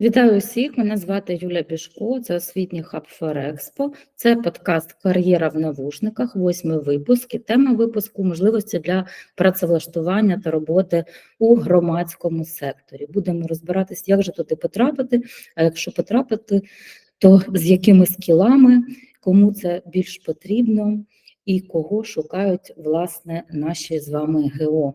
Вітаю усіх! Мене звати Юля Пішко, це освітній хаб Ферекспо. Це подкаст Кар'єра в навушниках, восьмий випуск. І тема випуску можливості для працевлаштування та роботи у громадському секторі. Будемо розбиратись, як же туди потрапити. А якщо потрапити, то з якими скілами, кому це більш потрібно і кого шукають власне наші з вами ГО.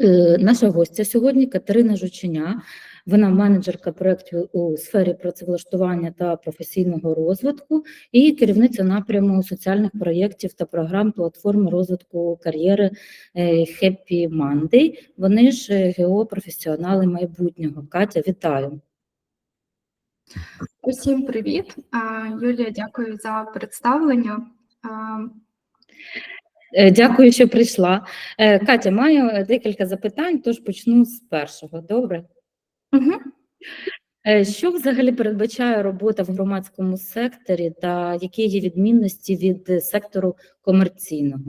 Е, Наша гостя сьогодні Катерина Жученя. Вона менеджерка проєктів у сфері працевлаштування та професійного розвитку і керівниця напряму соціальних проєктів та програм платформи розвитку кар'єри е, Happy Monday. Вони ж е, ГО професіонали майбутнього. Катя, вітаю. Усім привіт. Юлія, дякую за представлення. Е, Дякую, що прийшла. Катя, маю декілька запитань, тож почну з першого. Добре. Е, Що взагалі передбачає робота в громадському секторі та які є відмінності від е, сектору комерційного?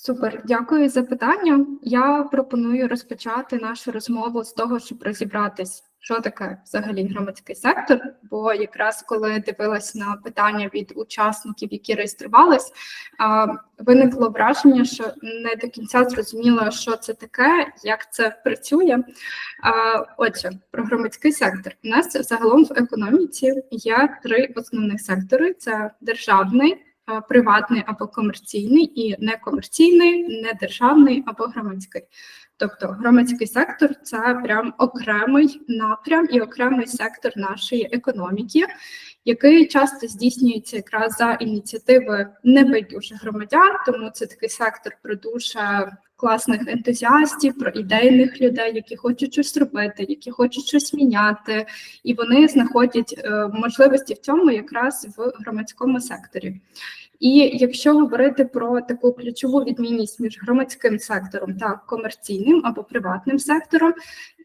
Супер, дякую за питання. Я пропоную розпочати нашу розмову з того, щоб розібратись, що таке взагалі громадський сектор. Бо якраз коли дивилась на питання від учасників, які реєструвались, виникло враження, що не до кінця зрозуміло, що це таке, як це працює. Отже, про громадський сектор. У нас загалом в економіці є три основних сектори: це державний. Е, Приватний або комерційний і некомерційний, недержавний або громадський. Тобто громадський сектор це прям окремий напрям і окремий сектор нашої економіки, який часто здійснюється якраз за ініціативи небайдужих громадян, тому це такий сектор про дуже класних ентузіастів, про ідейних людей, які хочуть щось робити, які хочуть щось міняти, і вони знаходять е, можливості в цьому якраз в громадському секторі. І якщо говорити про таку ключову відмінність між громадським сектором та комерційним або приватним сектором,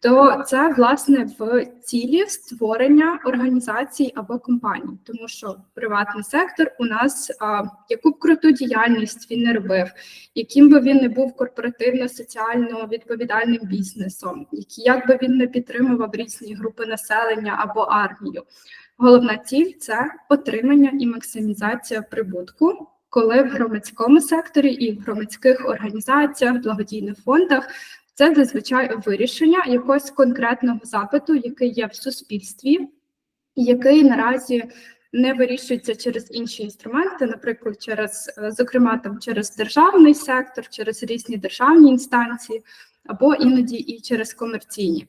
то це власне в цілі створення організацій або компаній, тому що приватний сектор у нас а, яку б круту діяльність він не робив, яким би він не був корпоративно соціально відповідальним бізнесом, як би він не підтримував різні групи населення або армію. Головна ціль це отримання і максимізація прибутку, коли в громадському секторі і в громадських організаціях, благодійних фондах це зазвичай вирішення якогось конкретного запиту, який є в суспільстві, який наразі не вирішується через інші інструменти, наприклад, через, е, зокрема, там через державний сектор, через різні державні інстанції, або іноді і через комерційні.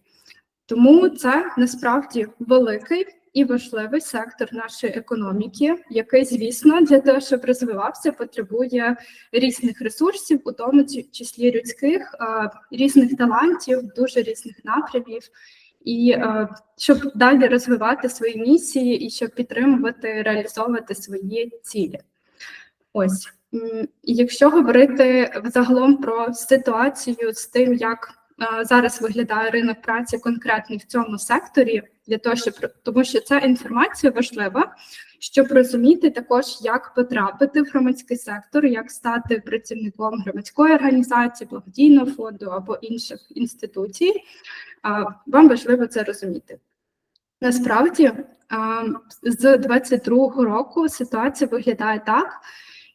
Тому це насправді великий і важливий сектор нашої економіки, який, звісно, для того, щоб розвивався, потребує різних ресурсів, у тому числі людських, різних талантів, дуже різних напрямів, і щоб далі розвивати свої місії і щоб підтримувати, реалізовувати свої цілі. Ось якщо говорити взагалом про ситуацію з тим, як зараз виглядає ринок праці конкретний в цьому секторі, для того, щоб тому, що ця інформація важлива, щоб розуміти також, як потрапити в громадський сектор, як стати працівником громадської організації, благодійного фонду або інших інституцій. Вам важливо це розуміти. Насправді, з 22-го року ситуація виглядає так,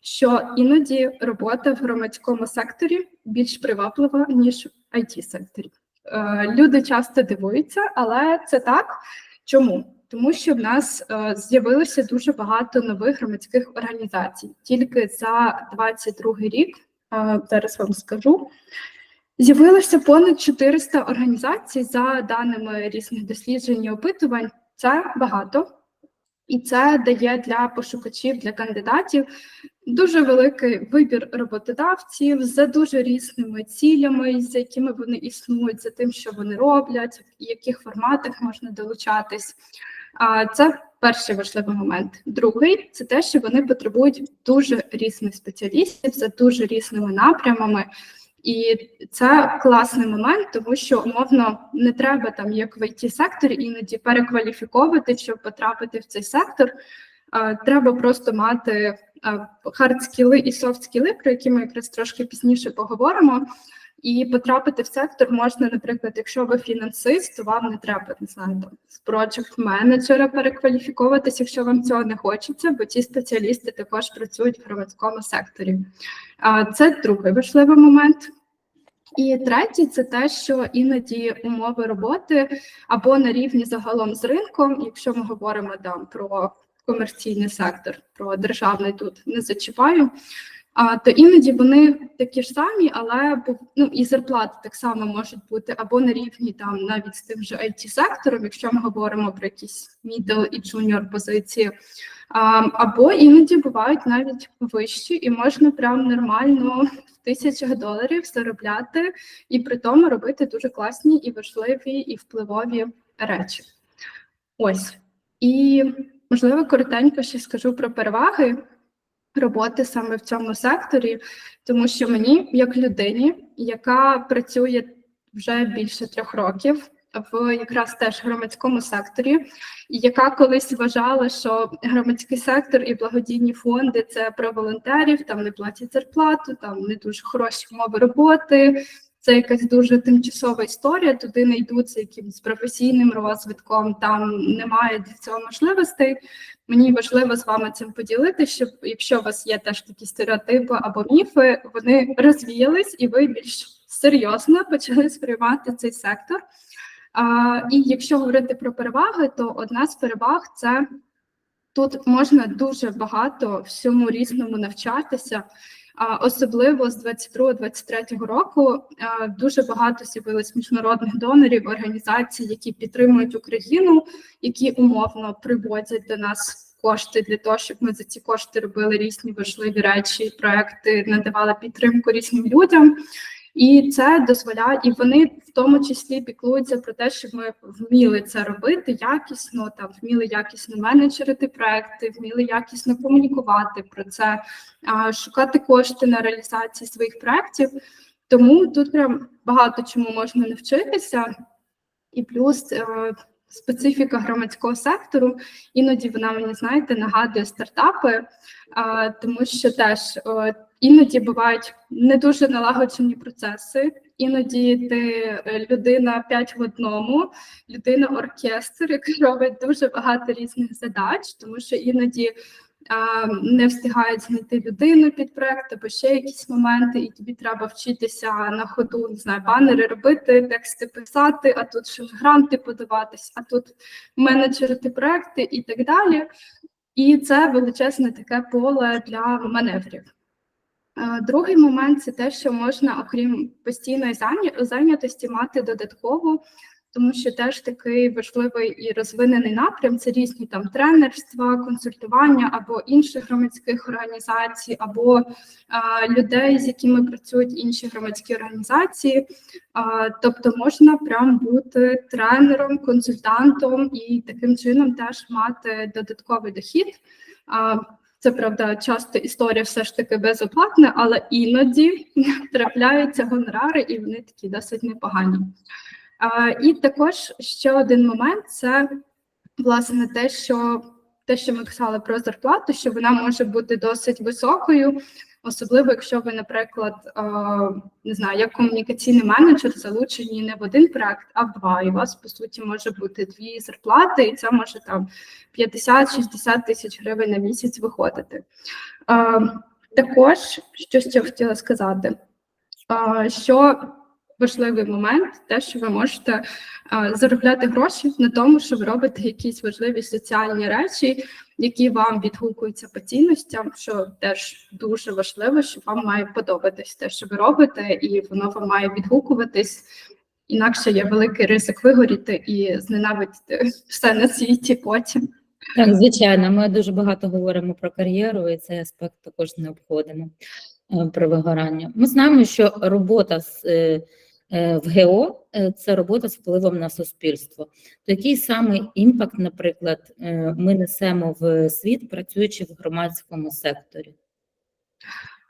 що іноді робота в громадському секторі більш приваблива, ніж в it секторі Е, Люди часто дивуються, але це так. Чому? Тому що в нас е, з'явилося дуже багато нових громадських організацій. Тільки за 22 рік, е, зараз вам скажу, з'явилося понад 400 організацій за даними різних досліджень і опитувань. Це багато. І це дає для пошукачів, для кандидатів дуже великий вибір роботодавців за дуже різними цілями, за якими вони існують, за тим, що вони роблять, в яких форматах можна долучатись. Це перший важливий момент. Другий це те, що вони потребують дуже різних спеціалістів за дуже різними напрямами. І це класний момент, тому що умовно не треба там, як в it секторі, іноді перекваліфіковувати, щоб потрапити в цей сектор. Треба просто мати хард-скіли і софт-скіли, про які ми якраз трошки пізніше поговоримо. І потрапити в сектор можна, наприклад, якщо ви фінансист, то вам не треба не знаю, там з project менеджера перекваліфіковуватися, якщо вам цього не хочеться, бо ті спеціалісти також працюють в громадському секторі. Це другий важливий момент. І третє, це те, що іноді умови роботи або на рівні загалом з ринком, якщо ми говоримо там про комерційний сектор, про державний тут не зачіпаю. А то іноді вони такі ж самі, але ну і зарплати так само можуть бути або на рівні там навіть з тим же it сектором, якщо ми говоримо про якісь middle і junior позиції, або іноді бувають навіть вищі, і можна прям нормально в тисячах доларів заробляти і при тому робити дуже класні і важливі і впливові речі. Ось і можливо коротенько ще скажу про переваги роботи саме в цьому секторі, тому що мені, як людині, яка працює вже більше трьох років в якраз теж громадському секторі, яка колись вважала, що громадський сектор і благодійні фонди це про волонтерів, там не платять зарплату, там не дуже хороші умови роботи. Це якась дуже тимчасова історія, туди не йдуть з якимось професійним розвитком, там немає для цього можливостей. Мені важливо з вами цим поділитися, щоб якщо у вас є теж такі стереотипи або міфи, вони розвіялись, і ви більш серйозно почали сприймати цей сектор. А, і якщо говорити про переваги, то одна з переваг це тут можна дуже багато всьому різному навчатися. Особливо з 22-23 року дуже багато з'явилось міжнародних донорів, організацій, які підтримують Україну, які умовно приводять до нас кошти для того, щоб ми за ці кошти робили різні важливі речі, проекти, надавали підтримку різним людям. І це дозволяє, і вони в тому числі піклуються про те, щоб ми вміли це робити якісно, там вміли якісно менеджерити проекти, вміли якісно комунікувати про це, шукати кошти на реалізацію своїх проєктів. Тому тут прям багато чому можна навчитися, і плюс е, специфіка громадського сектору, іноді вона мені знаєте нагадує стартапи, тому що теж іноді бувають не дуже налагоджені процеси. Іноді ти е, людина п'ять в одному, людина оркестр, яка робить дуже багато різних задач, тому що іноді а, не встигають знайти людину під проект або ще якісь моменти, і тобі треба вчитися на ходу, не знаю, банери робити, тексти писати, а тут ще гранти подаватись, а тут менеджерити проекти і так далі. І це величезне таке поле для маневрів. Е, Другий момент це те, що можна, окрім постійної зайнятості, мати додаткову, тому що теж такий важливий і розвинений напрям це різні там тренерства, консультування або інших громадських організацій, або а, людей, з якими працюють інші громадські організації. А, тобто можна прям бути тренером, консультантом і таким чином теж мати додатковий дохід. А, це правда, часто історія все ж таки безоплатна, але іноді трапляються гонорари, і вони такі досить непогані. А, і також ще один момент це власне те, що те, що ми казали про зарплату, що вона може бути досить високою, особливо якщо ви, наприклад, не знаю, як комунікаційний менеджер залучені не в один проект, а в два. І у вас по суті може бути дві зарплати, і це може там 50-60 тисяч гривень на місяць виходити. Також що ще хотіла сказати, що важливий момент, те, що ви можете заробляти гроші на тому, що ви робите якісь важливі соціальні речі, які вам відгукуються по цінностям, що теж дуже важливо, що вам має подобатись те, що ви робите, і воно вам має відгукуватись. Інакше є великий ризик вигоріти і зненавидіти все на світі потім. Так, звичайно, ми дуже багато говоримо про кар'єру, і цей аспект також не обходимо е, про вигорання. Ми знаємо, що робота з, е, в ГО е, це робота з впливом на суспільство. То який саме імпакт, наприклад, е, ми несемо в світ, працюючи в громадському секторі?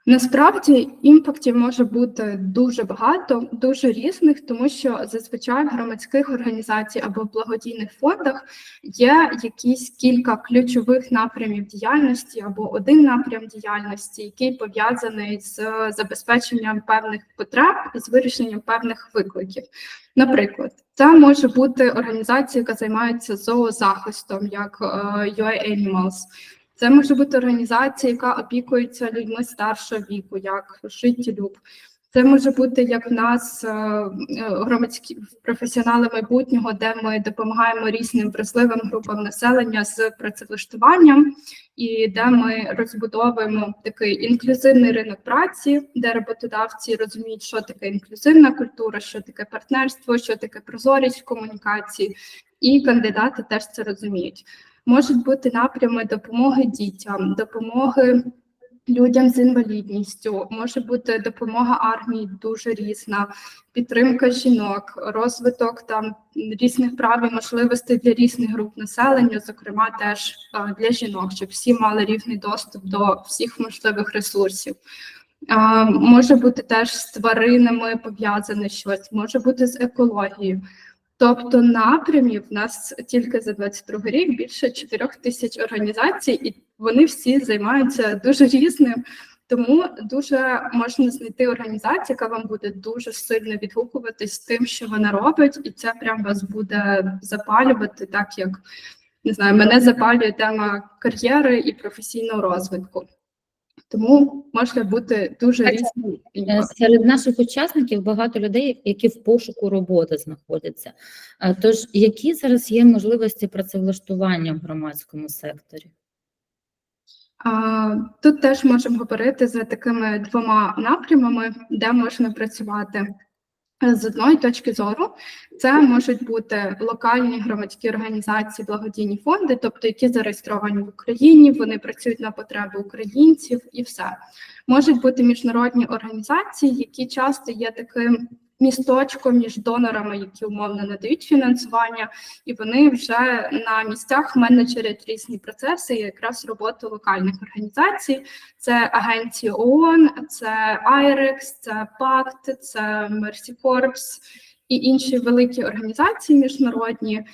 Насправді імпактів може бути дуже багато, дуже різних, тому що зазвичай в громадських організацій або благодійних фондах є якісь кілька ключових напрямів діяльності або один напрям діяльності, який пов'язаний з забезпеченням певних потреб і з вирішенням певних викликів. Наприклад, це може бути організація, яка займається зоозахистом, як е, UA Animals. Це може бути організація, яка опікується людьми старшого віку, як життєлюб. Це може бути як в нас е, е, громадські професіонали майбутнього, де ми допомагаємо різним вразливим групам населення з працевлаштуванням, і де ми розбудовуємо такий інклюзивний ринок праці, де роботодавці розуміють, що таке інклюзивна культура, що таке партнерство, що таке прозорість в комунікації, і кандидати теж це розуміють. Можуть бути напрями допомоги дітям, допомоги людям з інвалідністю, може бути допомога армії дуже різна, підтримка жінок, розвиток там різних прав і можливостей для різних груп населення, зокрема теж для жінок, щоб всі мали рівний доступ до всіх можливих ресурсів. Може бути теж з тваринами пов'язане щось, може бути з екологією. Тобто напрямів в нас тільки за 22 рік більше 4 тисяч організацій, і вони всі займаються дуже різним. Тому дуже можна знайти організацію, яка вам буде дуже сильно відгукуватись тим, що вона робить, і це прям вас буде запалювати, так як не знаю, мене запалює тема кар'єри і професійного розвитку. Тому може бути дуже різним. Е, Серед наших учасників багато людей, які в пошуку роботи знаходяться. Тож, які зараз є можливості працевлаштування в громадському секторі? Тут теж можемо говорити за такими двома напрямами, де можна працювати. З одної точки зору, це можуть бути локальні громадські організації, благодійні фонди, тобто які зареєстровані в Україні, вони працюють на потреби українців і все. Можуть бути міжнародні організації, які часто є таким місточком між донорами, які умовно надають фінансування, і вони вже на місцях менеджерять різні процеси, якраз роботу локальних організацій. Це агенції ООН, це IREX, це ПАКТ, це Corps і інші великі організації міжнародні,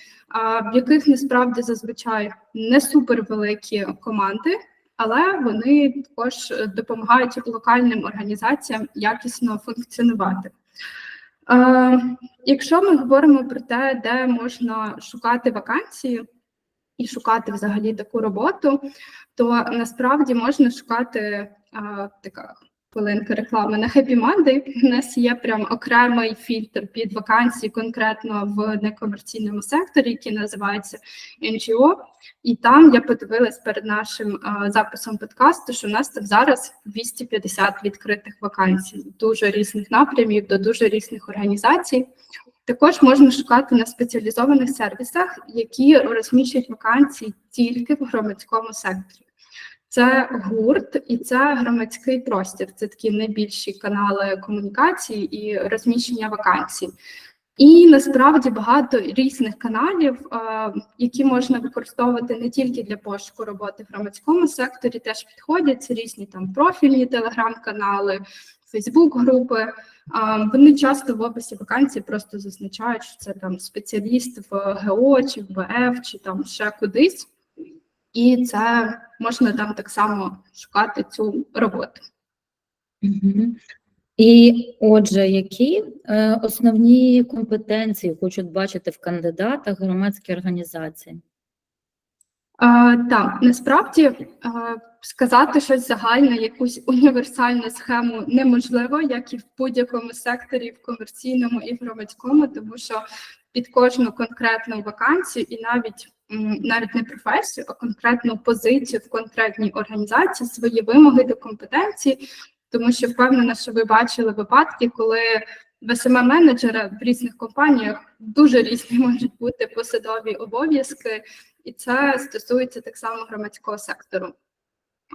в яких насправді зазвичай не супервеликі команди. Але вони також допомагають локальним організаціям якісно функціонувати. Якщо ми говоримо про те, де можна шукати вакансії і шукати взагалі таку роботу, то насправді можна шукати така хвилинка реклами на Happy Monday. У нас є прям окремий фільтр під вакансії, конкретно в некомерційному секторі, який називається NGO. І там я подивилась перед нашим е, записом подкасту, що у нас там зараз 250 відкритих вакансій, дуже різних напрямів до дуже різних організацій. Також можна шукати на спеціалізованих сервісах, які розміщують вакансії тільки в громадському секторі. Це гурт і це громадський простір. Це такі найбільші канали комунікації і розміщення вакансій. І насправді багато різних каналів, е, які можна використовувати не тільки для пошуку роботи в громадському секторі, теж підходять це різні там профільні телеграм-канали, Фейсбук-групи. Е, Вони часто в описі вакансій просто зазначають, що це там спеціаліст в ГО чи в БФ, чи там ще кудись, і це можна там так само шукати цю роботу. І отже, які е, основні компетенції хочуть бачити в кандидатах громадські організації? А, так, насправді а, сказати щось загальне, якусь універсальну схему неможливо, як і в будь-якому секторі, в комерційному і в громадському, тому що під кожну конкретну вакансію і навіть навіть не професію, а конкретну позицію в конкретній організації, свої вимоги до компетенції, тому що впевнена, що ви бачили випадки, коли в СММ менеджера в різних компаніях дуже різні можуть бути посадові обов'язки, і це стосується так само громадського сектору.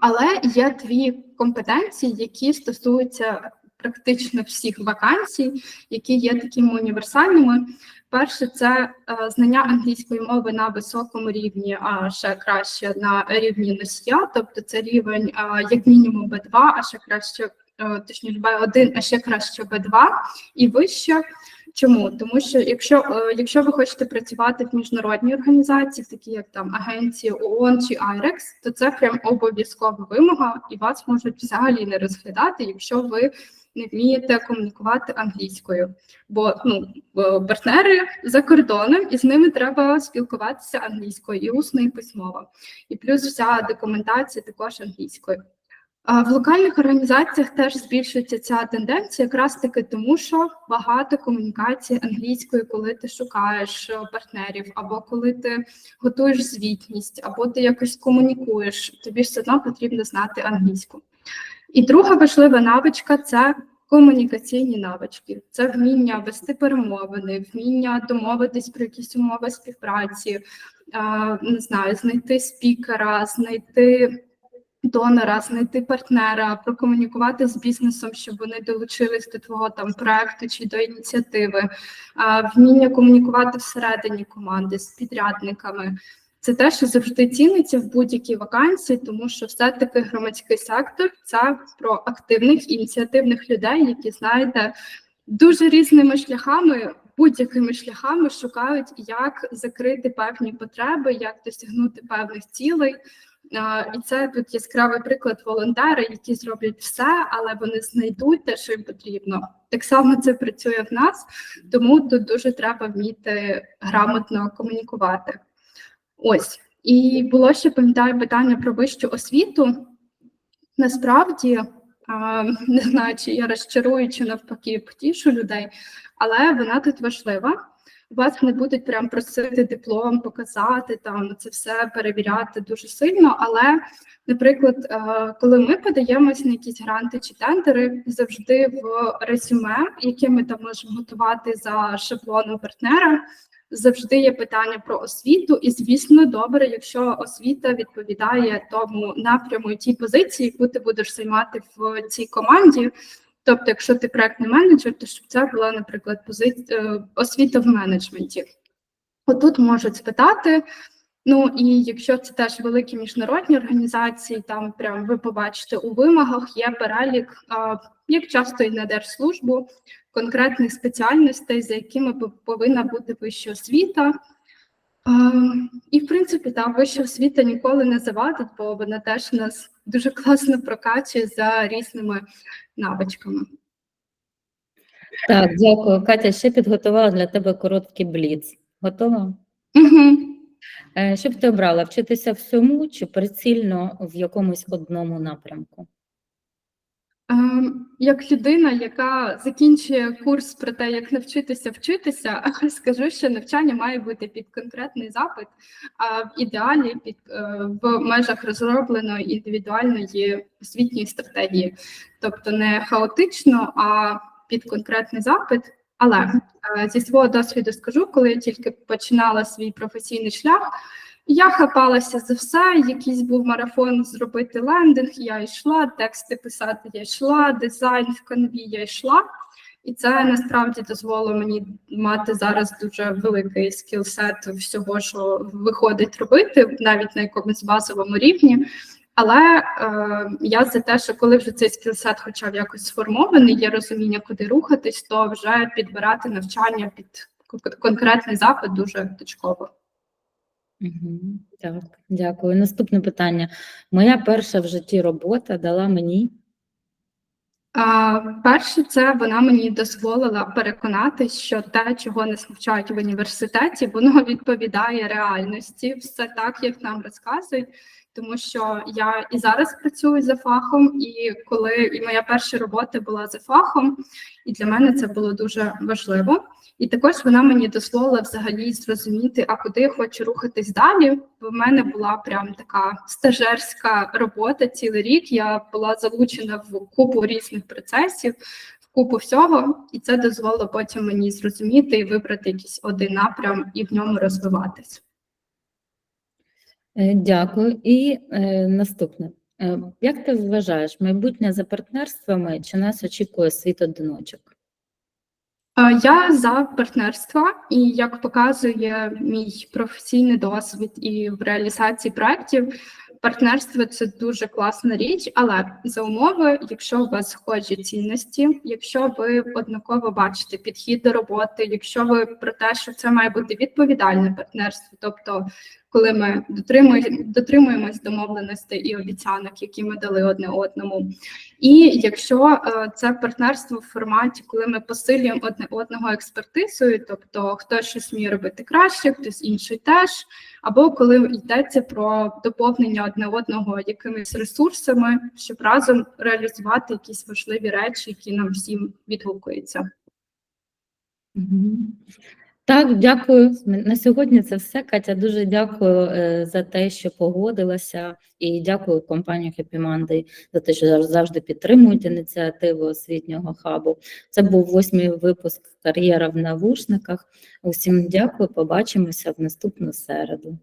Але є дві компетенції, які стосуються практично всіх вакансій, які є такими універсальними. Перше, це е, знання англійської мови на високому рівні, а ще краще на рівні носія, тобто це рівень е, як мінімум B2, а ще краще, е, точніше B1, а ще краще B2 і вище. Чому? Тому що якщо, е, якщо ви хочете працювати в міжнародній організації, такі як там агенції ООН чи IREX, то це прям обов'язкова вимога, і вас можуть взагалі не розглядати, якщо ви не вмієте комунікувати англійською. Бо ну, е, партнери за кордоном, і з ними треба спілкуватися англійською, і усно, і письмово. І плюс вся документація також англійською. В локальних організаціях теж збільшується ця тенденція, якраз таки тому, що багато комунікації англійською, коли ти шукаєш е, партнерів, або коли ти готуєш звітність, або ти якось комунікуєш, тобі все одно потрібно знати англійську. І друга важлива навичка це комунікаційні навички, це вміння вести перемовини, вміння домовитись про якісь умови співпраці, е, не знаю, знайти спікера, знайти донора, знайти партнера, прокомунікувати з бізнесом, щоб вони долучились до твого там проекту чи до ініціативи, вміння комунікувати всередині команди з підрядниками. Це те, що завжди ціниться в будь-якій вакансії, тому що все-таки громадський сектор це про активних ініціативних людей, які знаєте дуже різними шляхами, будь-якими шляхами шукають, як закрити певні потреби, як досягнути певних цілей. І це тут яскравий приклад волонтери, які зроблять все, але вони знайдуть те, що їм потрібно. Так само це працює в нас, тому тут дуже треба вміти грамотно комунікувати. Ось і було ще пам'ятаю питання про вищу освіту. Насправді не знаю, чи я розчарую, чи навпаки потішу людей, але вона тут важлива. Вас не будуть прям просити диплом, показати там це все перевіряти дуже сильно. Але, наприклад, е, коли ми подаємось на якісь гранти чи тендери, завжди в резюме, яке ми там можемо готувати за шаблоном партнера, завжди є питання про освіту, і звісно, добре, якщо освіта відповідає тому напряму і тій позиції, яку ти будеш займати в цій команді. Тобто, якщо ти проектний менеджер, то щоб це була, наприклад, позиція освіта в менеджменті. Отут можуть спитати. Ну і якщо це теж великі міжнародні організації, там прям ви побачите у вимогах є перелік, як часто і на держслужбу, конкретних спеціальностей, за якими пов- повинна бути вища освіта. І, в принципі, та вища освіта ніколи не завадить, бо вона теж нас дуже класно прокачує за різними навичками. Так, дякую. Катя, ще підготувала для тебе короткий бліц. Готова? Угу. Е, Що б ти обрала? Вчитися всьому чи прицільно в якомусь одному напрямку? Ем, Як людина, яка закінчує курс про те, як навчитися вчитися, скажу, що навчання має бути під конкретний запит, а в ідеалі під е, в межах розробленої індивідуальної освітньої стратегії, тобто не хаотично, а під конкретний запит. Але е, зі свого досвіду скажу, коли я тільки починала свій професійний шлях. Я хапалася за все. Якийсь був марафон зробити лендинг. Я йшла, тексти писати. Я йшла, дизайн в канві я йшла, і це насправді дозволило мені мати зараз дуже великий скілсет всього, що виходить робити, навіть на якомусь базовому рівні. Але е, я за те, що коли вже цей скілсет хоча б якось сформований, є розуміння, куди рухатись, то вже підбирати навчання під кон- конкретний запит дуже точково. Угу. Так, дякую. Наступне питання. Моя перша в житті робота дала мені А, перше, це вона мені дозволила переконатись, що те, чого нас навчають в університеті, воно відповідає реальності, все так, як нам розказують. Тому що я і зараз працюю за фахом, і коли і моя перша робота була за фахом, і для мене це було дуже важливо. І також вона мені дозволила взагалі зрозуміти, а куди я хочу рухатись далі. В мене була прям така стажерська робота цілий рік. Я була залучена в купу різних процесів, в купу всього, і це дозволило потім мені зрозуміти і вибрати якийсь один напрям і в ньому розвиватись. Е, Дякую. І е, наступне. Е, Як ти вважаєш, майбутнє за партнерствами чи нас очікує світ одиночок? Е, Я за партнерства, і як показує мій професійний досвід і в реалізації проєктів, партнерство це дуже класна річ, але за умови, якщо у вас схожі цінності, якщо ви однаково бачите підхід до роботи, якщо ви про те, що це має бути відповідальне партнерство, тобто коли ми дотримуємо, дотримуємось домовленостей і обіцянок, які ми дали одне одному. І якщо е, це партнерство в форматі, коли ми посилюємо одне одного експертизою, тобто хтось щось вміє робити краще, хтось інший теж, або коли йдеться про доповнення одне одного якимись ресурсами, щоб разом реалізувати якісь важливі речі, які нам всім відгукуються. Так, дякую. На сьогодні це все. Катя, дуже дякую е, за те, що погодилася, і дякую компанії Happy Monday за те, що завжди підтримують ініціативу освітнього хабу. Це був восьмий випуск кар'єра в навушниках. Усім дякую. Побачимося в наступну середу.